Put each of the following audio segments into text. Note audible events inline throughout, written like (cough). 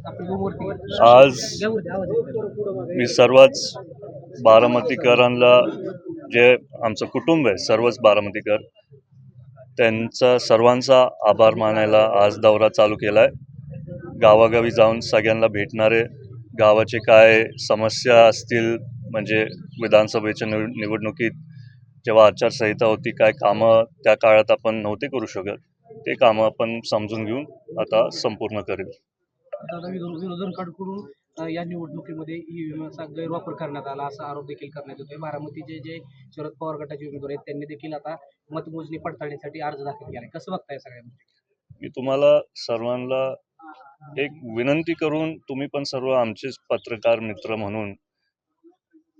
आज. मी सर्वच बारामतीकरांना जे आमचं कुटुंब आहे सर्वच बारामतीकर त्यांचा सर्वांचा आभार मानायला आज दौरा चालू केला आहे गावागावी जाऊन सगळ्यांना भेटणारे गावाचे काय समस्या असतील म्हणजे विधानसभेच्या निव निवडणुकीत जेव्हा आचारसंहिता होती काय कामं त्या काळात आपण नव्हते करू शकत ते कामं आपण समजून घेऊन आता संपूर्ण करेल. दादा विरोध- विरोधकांकडून या निवडणुकीमध्ये ईव्हीएमचा गैरवापर करण्यात आला असा आरोप देखील करण्यात येतोय. बारामतीचे जे शरद पवार गटाचे उमेदवार आहेत त्यांनी देखील आता मतमोजणी पडताळणीसाठी अर्ज दाखल केलाय. कसं बघताय सगळ्या मी तुम्हाला सर्वांना एक विनंती करून तुम्ही पण सर्व आमचेच पत्रकार मित्र म्हणून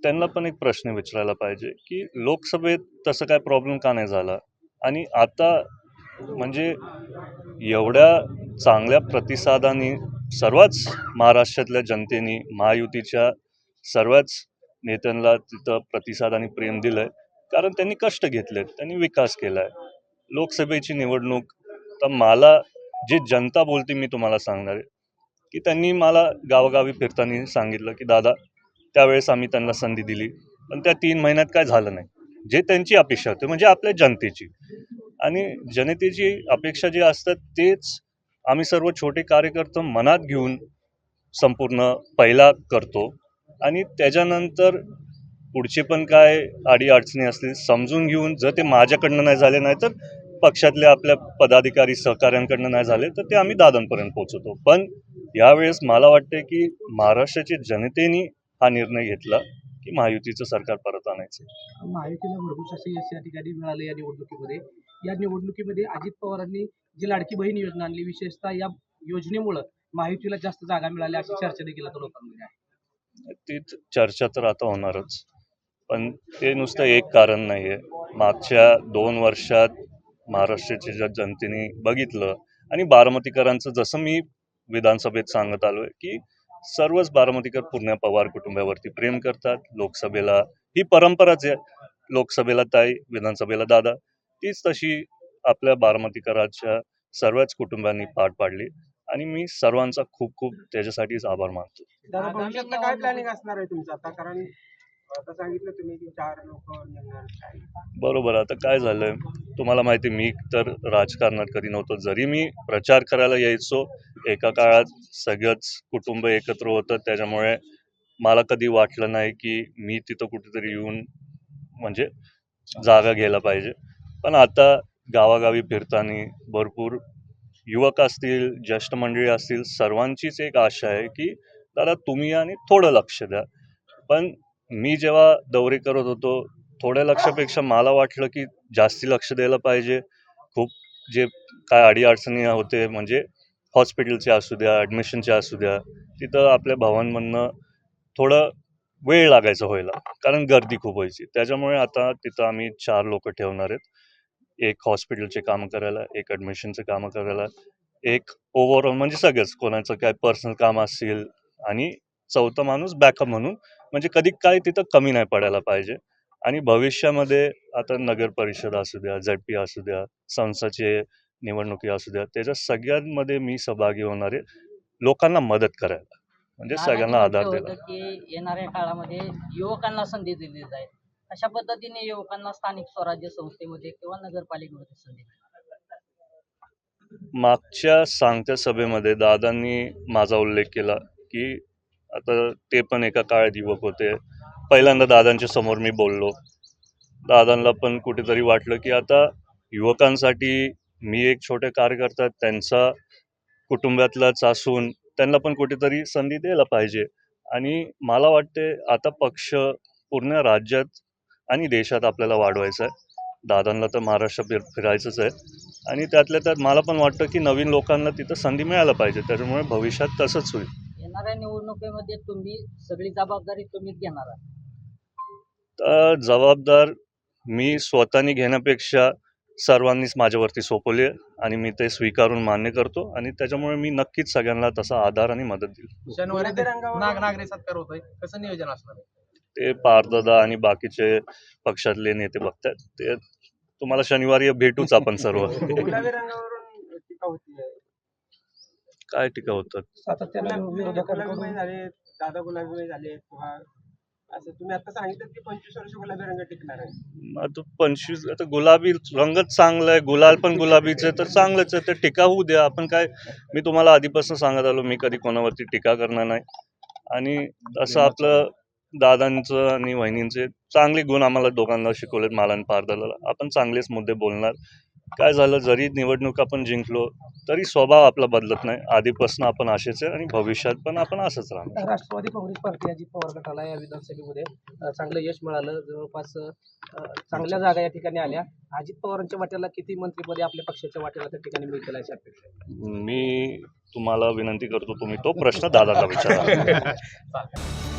त्यांना पण एक प्रश्न विचारायला पाहिजे की लोकसभेत तसं काय प्रॉब्लेम का नाही झाला? आणि आता म्हणजे एवढ्या चांगल्या प्रतिसादाने सर्वच महाराष्ट्रातल्या जनतेने महायुतीच्या सर्वच नेत्यांना तिथं प्रतिसाद आणि प्रेम दिलं आहे कारण त्यांनी कष्ट घेतलेत त्यांनी विकास केला आहे लोकसभेची निवडणूक तर मला जे जनता बोलते मी तुम्हाला सांगणार आहे की त्यांनी मला गावगावी फिरताना सांगितलं की दादा त्यावेळेस आम्ही त्यांना संधी दिली पण त्या तीन महिन्यात काय झालं नाही. जे त्यांची अपेक्षा होती म्हणजे आपल्या जनतेची. आणि जनतेची अपेक्षा जी असतात तेच आम्ही सर्व छोटे कार्यकर्ते मनात घेऊन संपूर्ण पहिला करतो. आणि त्याच्यानंतर पुढचे पण काय अडीअडचणी असतील समजून घेऊन जर ते माझ्याकडनं नाही झाले नाही तर पक्षातल्या आपल्या पदाधिकारी सहकाऱ्यांकडनं नाही झाले तर ते आम्ही दादांपर्यंत पोहोचवतो. पण यावेळेस मला वाटते की महाराष्ट्राच्या जनतेने हा निर्णय घेतला की महायुतीचं सरकार परत आणायचं. महायुतीला भरपूर असे या ठिकाणी मिळाले या निवडणुकीमध्ये. या निवडणुकीमध्ये अजित पवारांनी जी लाडकी बहीण योजना आणली विशेषतः या योजनेमुळं माहितीला जास्त जागा मिळाली अशी चर्चा देखील आता लोकांमध्ये आहे. ती चर्चा तर आता होणारच. पण ते नुसतं एक कारण नाही आहे मागच्या दोन वर्षात महाराष्ट्राच्या ज्या जनतेने बघितलं आणि बारामतीकरांचं जसं मी विधानसभेत सांगत आलो आहे की सर्वच बारामतीकर पूर्ण पवार कुटुंबावरती प्रेम करतात. लोकसभेला ही परंपराच आहे. लोकसभेला ताई विधानसभेला दादा तीच तशी आपल्या बारामतीकराच्या सर्वच कुटुंबांनी पार पाडली. आणि मी सर्वांचा खूप खूप त्याच्यासाठीच आभार मानतो. दादा भविष्यातलं काय प्लॅनिंग असणार आहे तुमचं? आता कारण आता सांगितलं तुम्ही की चार लोक येणार काय बरोबर आता काय झालंय? तुम्हाला माहिती आहे, मी तर राजकारणात कधी नव्हतो. जरी मी प्रचार करायला यायचो एका काळात सगळंच कुटुंब एकत्र होतं. त्याच्यामुळे मला कधी वाटलं नाही की मी तिथं कुठेतरी येऊन म्हणजे जागा घ्यायला पाहिजे. पण आता गावागावी फिरताना भरपूर युवक असतील ज्येष्ठ मंडळी असतील सर्वांचीच एक आशा आहे की दादा तुम्ही आणि थोडं लक्ष द्या. पण मी जेव्हा दौरे करत होतो थोड्या लक्षापेक्षा मला वाटलं की जास्ती लक्ष द्यायला पाहिजे. खूप जे काय अडीअडचणी होते म्हणजे हॉस्पिटलचे असू द्या ॲडमिशनचे असू द्या तिथं आपल्या भावांमधनं थोडं वेळ लागायचा व्हायला कारण गर्दी खूप व्हायची. त्याच्यामुळे आता तिथं आम्ही चार लोक ठेवणार आहेत. एक हॉस्पिटलचे कामं करायला एक ॲडमिशनचे कामं करायला एक ओव्हरऑल म्हणजे सगळंच. कोणाचं काय पर्सनल काम असेल आणि चौथा माणूस बॅकअप म्हणून म्हणजे कधी काय तिथं कमी नाही पडायला पाहिजे. आणि भविष्यामध्ये आता नगर परिषद असू द्या झेड पी असू द्या संस्थाचे निवडणुकी असू द्या त्याच्या सगळ्यांमध्ये मी सहभागी होणारे लोकांना मदत करायला. म्हणजे सगळ्यांना आधार की येणाऱ्या काळामध्ये युवकांना संधी दिली जाईल. अशा पद्धतीने युवकांना स्थानिक स्वराज्य संस्थेमध्ये किंवा नगरपालिकेमध्ये संधी मागच्या सांगत्या सभेमध्ये दादांनी माझा उल्लेख केला की आता ते पण एका काळात युवक होते. पहिल्यांदा दादांच्या समोर मी बोललो. दादांना पण कुठेतरी वाटलं की आता युवकांसाठी मी एक छोटे कार्यकर्ता त्यांचा कुटुंबातलाच असून त्यांना पण कुठेतरी संधी द्यायला पाहिजे. आणि मला वाटते आता पक्ष पूर्ण राज्यात आणि देशात आपल्याला वाढवायचा आहे. दादांना तर महाराष्ट्र फिर फिरायचंच आहे. आणि त्यातल्या त्यात मला पण वाटतं की नवीन लोकांना तिथं संधी मिळायला पाहिजे. त्याच्यामुळे भविष्यात तसंच होईल. येणाऱ्या निवडणुकीमध्ये तुम्ही सगळी जबाबदारी तुम्हीच घेणार आहात. तर जबाबदार मी स्वतःनी घेण्यापेक्षा सर्वांनीच माझ्यावरती सोपवली आहे आणि मी ते स्वीकारून मान्य करतो आणि त्याच्यामुळे मी नक्कीच सगळ्यांना तसा आधार आणि मदत देईल. शनिवारी गुलाबी रंगावर- नाग नागरी सत्कार होतोय. कसं नियोजन असणार आहे? ते पारदादा आणि बाकीचे पक्षातले नेते बघतात ते तुम्हाला शनिवारी भेटूच आपण सर्व. होती. काय टीका होतात? सातत्यानं गुलाबी विरोधकांकडून झाले दादा गुलाबी झाले किंवा असं तुम्ही आता सांगितलं की पंचवीस वर्ष गुलाबी रंग टिकणार आहे. आता पंचवीस आता गुलाबी रंगच चांगला आहे गुलाल पण गुलाबीच आहे तर चांगलंच आहे तर टीका होऊ द्या. आपण काय मी तुम्हाला आधीपासून सांगत आलो मी कधी कोणावरती टीका करणार नाही. आणि असं आपलं दादांचं आणि वहिनींचे चांगले गुण आम्हाला दोघांना शिकवलेत मला आणि पारदाला. आपण चांगलेच मुद्दे बोलणार. काय झालं? जरी निवडणूक आपण जिंकलो तरी स्वभाव आपला बदलत नाही. आधीपासून आपण असेच आहे आणि भविष्यात पण आपण असंच राहणार. राष्ट्रवादी काँग्रेस पार्टी अजित पवार गटाला या विधानसभेमध्ये चांगलं यश मिळालं. जवळपास चांगल्या जागा या ठिकाणी आल्या. अजित पवारांच्या वाट्याला किती मंत्रीपदे आपल्या पक्षाच्या वाट्याला त्या ठिकाणी मिळतील अशी अपेक्षा आहे? मी तुम्हाला विनंती करतो तुम्ही तो प्रश्न दादाला विचारा. (laughs)